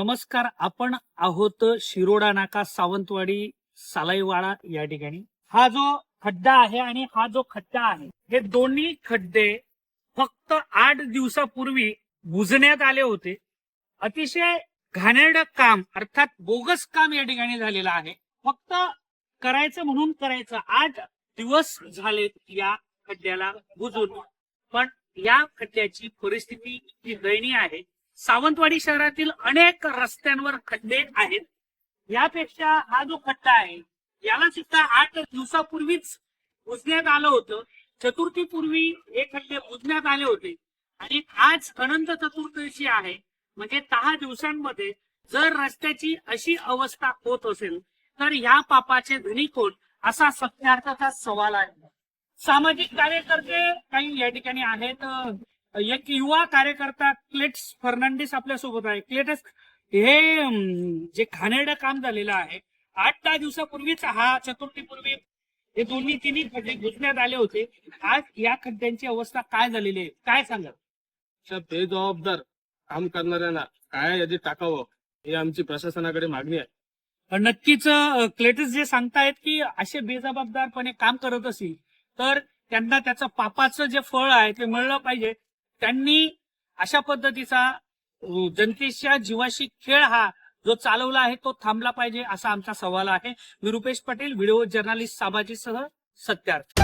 नमस्कार आपण आहोत शिरोडा नाका सावंतवाडी सालाईवाडा या ठिकाणी. हा जो खड्डा आहे आणि हा जो खड्डा आहे हे दोन्ही खड्डे फक्त आठ दिवसापूर्वी बुजण्यात आले होते. अतिशय घाणेरड काम अर्थात बोगस काम या ठिकाणी झालेलं आहे. फक्त करायचं म्हणून करायचं आठ दिवस झालेत या खड्ड्याला बुजून. पण या खड्ड्याची परिस्थिती इतकी दयनीय आहे सावंतवाडी शहरातील अनेक रस्त्यांवर खड्डे आहेत. यापेक्षा हा जो खड्डा आहे याला सुद्धा आठ दिवसापूर्वीच बुजण्यात आलं होतं. चतुर्थीपूर्वी हे खड्डे बुजण्यात आले होते. आणि आज अनंत चतुर्दशी आहे. म्हणजे दहा दिवसांमध्ये जर रस्त्याची अशी अवस्था होत असेल तर या पापाचे धनी कोण असा सत्यार्थाचा सवाल आहे. सामाजिक कार्यकर्ते काही या ठिकाणी आहेत. एक युवा कार्यकर्ता क्लेट्स फर्नांडिस आपल्यासोबत आहे. क्लेटस हे जे घाणेरडं काम झालेलं आहे आठ दहा दिवसापूर्वीच हा चतुर्थीपूर्वी हे दोन्ही तिन्ही खड्डे घुसण्यात आले होते. आज या खड्ड्यांची अवस्था काय झालेली आहे? काय सांगा बेजबाबदार काम करणाऱ्यांना काय यादी टाकावं ही आमची प्रशासनाकडे मागणी आहे. नक्कीच क्लेटस जे सांगतायत की असे बेजबाबदारपणे काम करत असतील तर त्यांना त्याचं पापाचं जे फळ आहे ते मिळलं पाहिजे. त्यांनी अशा पद्धतीचा जनतेच्या जीवाशी खेळ हा जो चालवला आहे तो थांबला पाहिजे असा आमचा सवाल आहे. मी रुपेश पटेल व्हिडिओ जर्नालिस्ट साबाजीसह सत्यार्थ.